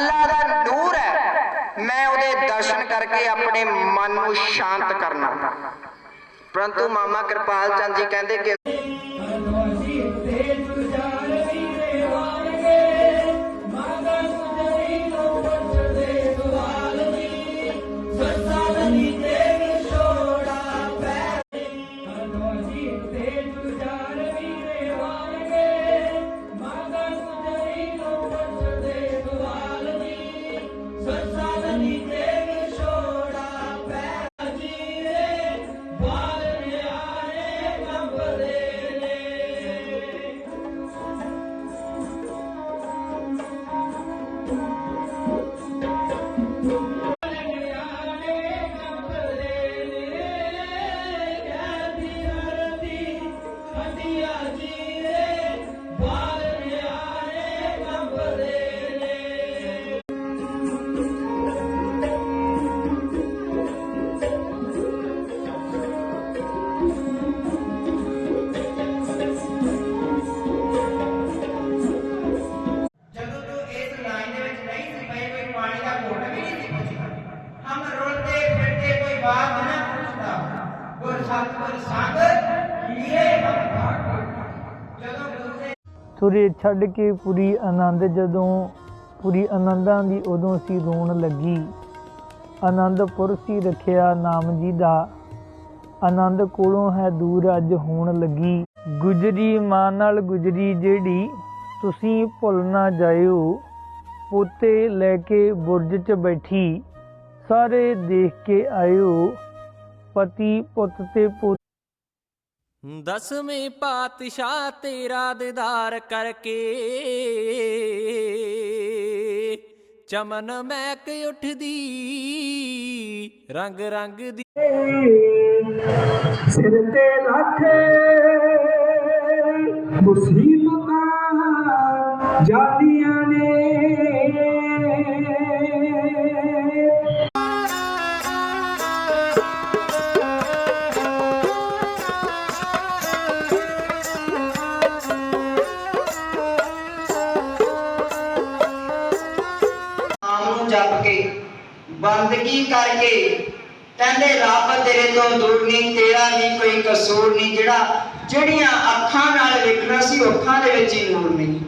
ਅੱਲਾ ਦਾ ਨੂਰ ਹੈ। ਮੈਂ ਉਹਦੇ ਦਰਸ਼ਨ ਕਰਕੇ ਆਪਣੇ ਮਨ ਨੂੰ ਸ਼ਾਂਤ ਕਰਨਾ। ਪਰੰਤੂ ਮਾਮਾ ਕਿਰਪਾਲ ਚੰਦ ਜੀ ਕਹਿੰਦੇ ਕਿ ਬਾਤ ਨਾ ਪੁੱਛਦਾ ਗੁਰ ਸਤਿਗੁਰ ਸੰਗ ਲੀਏ ਹਮ ਜਦੋਂ ਗੁਰੂ ਤੁਰੇ ਛੱਡ ਕੇ ਪੂਰੀ ਆਨੰਦ, ਜਦੋਂ ਪੂਰੀ ਆਨੰਦਾਂ ਦੀ ਉਦੋਂ ਸੀ ਰੋਣ ਲੱਗੀ। ਆਨੰਦਪੁਰ ਸੀ ਰੱਖਿਆ ਨਾਮ ਜੀ ਦਾ। ਆਨੰਦ ਕੋਲੋਂ ਹੈ ਦੂਰ ਅੱਜ ਹੋਣ ਲੱਗੀ। ਗੁਜਰੀ ਮਾਂ ਨਾਲ ਗੁਜਰੀ ਜਿਹੜੀ, ਤੁਸੀਂ ਭੁੱਲ ਨਾ ਜਾਇਓ। ਪੋਤੇ ਲੈ ਕੇ ਬੁਰਜ 'ਚ ਬੈਠੀ। ਸਾਰੇ ਦੇਖ ਕੇ ਆਇਓ। ਪਤੀ ਪੁੱਤ ਤੇ ਪੋ ਦਸਵੇਂ ਪਾਤਸ਼ਾਹ ਤੇਰਾ ਦੀਦਾਰ ਕਰਕੇ ਚਮਨ ਮਹਿਕ ਉੱਠਦੀ ਰੰਗ ਰੰਗ ਦੀ ਸਿਰ ਤੇ ਲੱਖੇ ਮੁਸੀਬਤਾਂ ਜਾਲੀਆਂ ਨੇ। ਬੰਦਗੀ ਕਰਕੇ ਕਹਿੰਦੇ ਰੱਬ ਤੇਰੇ ਤੋਂ ਦੂਰ ਨਹੀਂ, ਤੇਰਾ ਵੀ ਕੋਈ ਕਸੂਰ ਨਹੀਂ, ਜਿਹੜਾ ਜਿਹੜੀਆਂ ਅੱਖਾਂ ਨਾਲ ਵੇਖਣਾ ਸੀ ਅੱਖਾਂ ਦੇ ਵਿੱਚ ਹੀ ਨੂਰ ਨਹੀਂ।